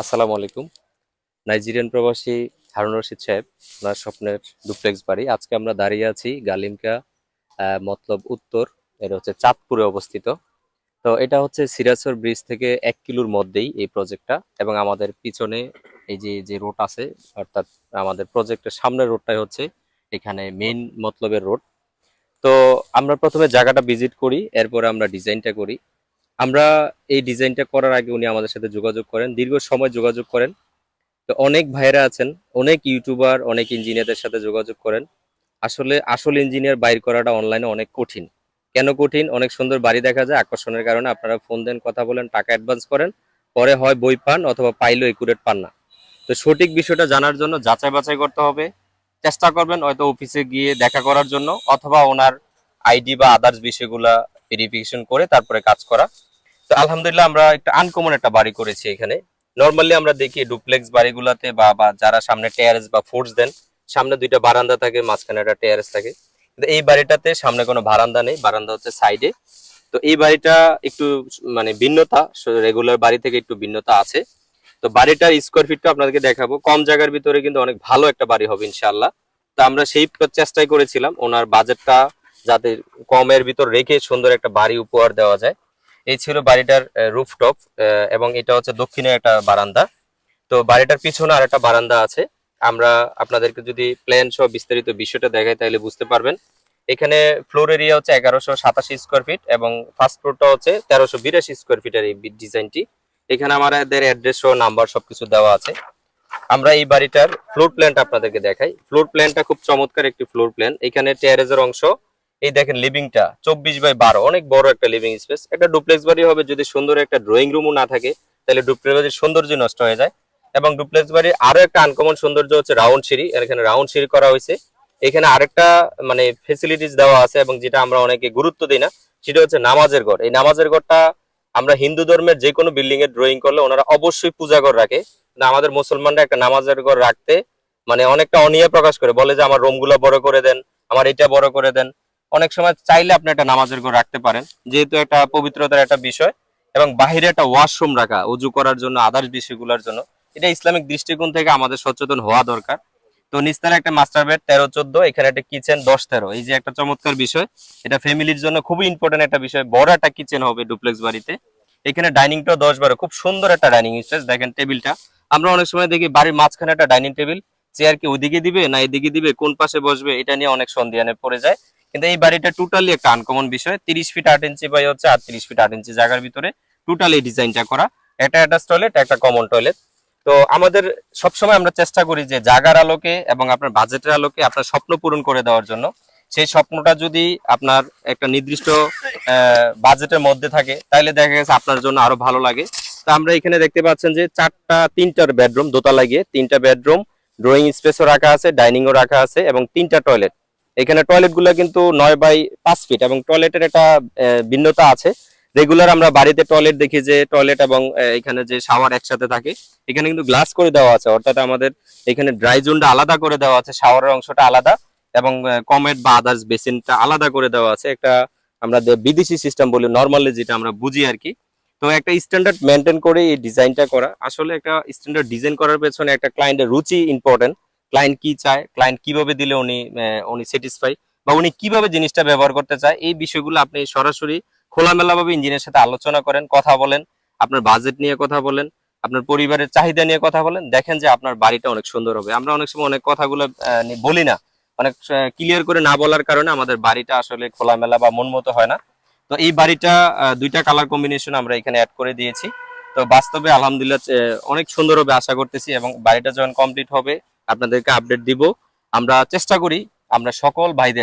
আসসালামু আলাইকুম। নাইজেরিয়ান প্রবাসী হারুন রশিদ সাহেব ওনার স্বপ্নের ডুপ্লেক্স বাড়ি। আজকে আমরা দাঁড়িয়ে আছি গালিমকা মতলব উত্তর, এটা হচ্ছে চাঁদপুরে অবস্থিত। তো এটা হচ্ছে সিরাজর ব্রিজ থেকে এক কিলোর মধ্যেই এই প্রজেক্টটা এবং আমাদের পিছনে এই যে যে রোড আছে, অর্থাৎ আমাদের প্রজেক্টের সামনের রোডটাই হচ্ছে এখানে মেইন মতলবের রোড তো আমরা প্রথমে জায়গাটা ভিজিট করি, এরপরে আমরা ডিজাইনটা করি। আমরা এই ডিজাইনটা করার আগে উনি আমাদের সাথে যোগাযোগ করেন, দীর্ঘ সময় যোগাযোগ করেন। তো অনেক ভাইরা আছেন, অনেক ইউটিউবার, অনেক ইঞ্জিনিয়ারদের সাথে যোগাযোগ করেন। আসলে আসল ইঞ্জিনিয়ার বাইর করাটা অনলাইনে অনেক কঠিন। কেন কঠিন? অনেক সুন্দর বাড়ি দেখা যায়, আকর্ষণের কারণে আপনারা ফোন দেন, কথা বলেন, টাকা অ্যাডভান্স করেন, পরে হয় বই পান অথবা পাইলেও একুরেট পান না। তো সঠিক বিষয়টা জানার জন্য যাচাই বাছাই করতে হবে। চেষ্টা করবেন হয়তো অফিসে গিয়ে দেখা করার জন্য, অথবা ওনার আইডি বা আদার্স বিষয়গুলা ভেরিফিকেশন করে তারপরে কাজ করা। তো আলহামদুলিল্লাহ আমরা একটা আনকমন একটা বাড়ি করেছি এখানে। নর্মালি আমরা দেখি ডুপ্লেক্স বাড়িগুলোতে বা বা যারা সামনে টেয়ারেস বা ফোর্স দেন, সামনে দুইটা বারান্দা থাকে, মাঝখানে একটা টেয়ারেস থাকে। কিন্তু এই বাড়িটাতে সামনে কোনো বারান্দা নেই, বারান্দা হচ্ছে সাইডে তো এই বাড়িটা একটু মানে ভিন্নতা রেগুলার বাড়ি থেকে একটু ভিন্নতা আছে। তো বাড়িটার স্কোয়ার ফিটটা আপনাদেরকে দেখাবো। কম জায়গার ভিতরে কিন্তু অনেক ভালো একটা বাড়ি হবে, ইনশাআল্লাহ। তো আমরা সেই চেষ্টাই করেছিলাম। ওনার বাজেটটা যাতে কমের ভিতর রেখে সুন্দর একটা বাড়ি উপহার দেওয়া যায়। এই ছিল বাড়িটার রুফটপ এবং এটা হচ্ছে দক্ষিণে একটা বারান্দা। তো বাড়িটার পিছনে আর একটা বারান্দা আছে। আমরা আপনাদেরকে যদি প্ল্যান সহ বিস্তারিত বিষয়টা দেখাই, তাহলে বুঝতে পারবেন। এখানে ফ্লোর এরিয়া হচ্ছে এগারোশো সাতাশি স্কোয়ার ফিট এবং ফার্স্ট ফ্লোরটা হচ্ছে তেরোশো বিরাশি স্কোয়ার ফিটের এই ডিজাইনটি এখানে আমাদের অ্যাড্রেস সহ নাম্বার সবকিছু দেওয়া আছে। আমরা এই বাড়িটার ফ্লোর প্ল্যানটা আপনাদেরকে দেখাই। ফ্লোর প্ল্যানটা খুব চমৎকার একটি ফ্লোর প্ল্যান এখানে টেয়ারেজের অংশ। এই দেখেন লিভিংটা চব্বিশ বাই বারো, অনেক বড় একটা লিভিং স্পেস একটা ডুপ্লেক্স বাড়ি হবে, যদি সুন্দর একটা ড্রয়িং রুমও না থাকে, তাহলে ডুপ্লেক্স বাড়ির সৌন্দর্য নষ্ট হয়ে যায়। এবং ডুপ্লেক্স বাড়ির আরও একটা আনকমন সৌন্দর্য হচ্ছে রাউন্ড সিঁড়ি এখানে রাউন্ড সিঁড়ি করা হয়েছে। এখানে আরেকটা মানে ফেসিলিটিস দেওয়া আছে, এবং যেটা আমরা অনেকে গুরুত্ব দিই না, সেটা হচ্ছে নামাজের ঘর। এই নামাজের ঘরটা আমরা হিন্দু ধর্মের যে কোনো বিল্ডিং এর ড্রয়িং করলে ওনারা অবশ্যই পূজা ঘর রাখে। না, আমাদের মুসলমানরা একটা নামাজের ঘর রাখতে মানে অনেকটা অনিয়া প্রকাশ করে। বলে যে, আমার রুমগুলো বড় করে দেন, আমার এটা বড় করে দেন। অনেক সময় চাইলে আপনি একটা নামাজের ঘর রাখতে পারেন। যেহেতু একটা পবিত্রতার একটা বিষয় এবং বাহিরে একটা ওয়াশরুম রাখা, উজু করার জন্য, আদার্স বিষয়গুলোর জন্য, এটা ইসলামিক দৃষ্টিকোণ থেকে আমাদের সচেতন হওয়া দরকার। তো নিস্তারে একটা মাস্টার বেড তেরো, চোদ্দ, এখানে একটা কিচেন দশ, তেরো। এই যে একটা চমৎকার বিষয়, এটা ফ্যামিলির জন্য খুবই ইম্পর্টেন্ট একটা বিষয়। বড় একটা কিচেন হবে ডুপ্লেক্স বাড়িতে। এখানে ডাইনিংটাও দশ, বারো। খুব সুন্দর একটা ডাইনিং স্পেস দেখেন টেবিলটা আমরা অনেক সময় দেখি বাড়ির মাঝখানে একটা ডাইনিং টেবিল চেয়ার কি ওইদিকে দিবে না এদিকে দিবে, কোন পাশে বসবে, এটা নিয়ে অনেক সন্ধিয়ানে পড়ে যায়। কিন্তু এই বাড়িটা টোটালি একটা আনকমন বিষয়। তিরিশ ফিট আট ইঞ্চি বাই হচ্ছে আর তিরিশ ফিট আট ইঞ্চি জায়গার ভিতরে টোটালি ডিজাইনটা করা। একটা টয়লেট একটা কমন টয়লেট তো আমাদের সবসময় আমরা চেষ্টা করি যে জাগার আলোকে এবং আপনার বাজেটের আলোকে আপনার স্বপ্ন পূরণ করে দেওয়ার জন্য। সেই স্বপ্নটা যদি আপনার একটা নির্দিষ্ট বাজেটের মধ্যে থাকে তাহলে দেখা গেছে আপনার জন্য আরও ভালো লাগে। তো আমরা এখানে দেখতে পাচ্ছেন যে চারটা, তিনটার বেডরুম দোতলা গিয়ে তিনটা বেডরুম ড্রয়িং স্পেসও রাখা আছে ডাইনিংও রাখা আছে এবং তিনটা টয়লেট এখানে টয়লেটগুলো কিন্তু নয় বাই পাঁচ ফিট এবং টয়লেটের একটা ভিন্নতা আছে। রেগুলার আমরা বাড়িতে টয়লেট দেখি যে টয়লেট এবং এখানে যে শাওয়ার একসাথে থাকে, এখানে কিন্তু গ্লাস করে দেওয়া আছে। অর্থাৎ আমাদের এখানে ড্রাই জোনটা আলাদা করে দেওয়া আছে শাওয়ারের অংশটা আলাদা এবং কমেট বা আদার্স বেসিনটা আলাদা করে দেওয়া আছে। একটা আমরা বিদেশি সিস্টেম বলি নর্মালি যেটা আমরা বুঝি আর কি। তো একটা স্ট্যান্ডার্ড মেনটেন করে এই ডিজাইনটা করা। আসলে একটা স্ট্যান্ডার্ড ডিজাইন করার পেছনে একটা ক্লায়েন্টের রুচি ইম্পর্টেন্ট ক্লায়েন্ট কি চায় ক্লায়েন্ট কীভাবে দিলে উনি উনি স্যাটিসফাই বা উনি কীভাবে জিনিসটা ব্যবহার করতে চায়, এই বিষয়গুলো আপনি সরাসরি খোলামেলা ভাবে ইঞ্জিনিয়ার সাথে আলোচনা করেন, কথা বলেন, আপনার বাজেট নিয়ে কথা বলেন, আপনার পরিবারের চাহিদা নিয়ে কথা বলেন, দেখেন যে আপনার বাড়িটা অনেক সুন্দর হবে। আমরা অনেক সময় অনেক কথাগুলো বলি না। অনেক ক্লিয়ার করে না বলার কারণে আমাদের বাড়িটা আসলে খোলামেলা বা মন মতো হয় না। তো এই বাড়িটা দুইটা কালার কম্বিনেশন আমরা এখানে অ্যাড করে দিয়েছি। তো বাস্তবে আলহামদুলিল্লাহ অনেক সুন্দর হবে আশা করতেছি এবং বাড়িটা যখন কমপ্লিট হবে আপনাদেরকে আপডেট দিব। আমরা চেষ্টা করি আমরা সকল ভাইদের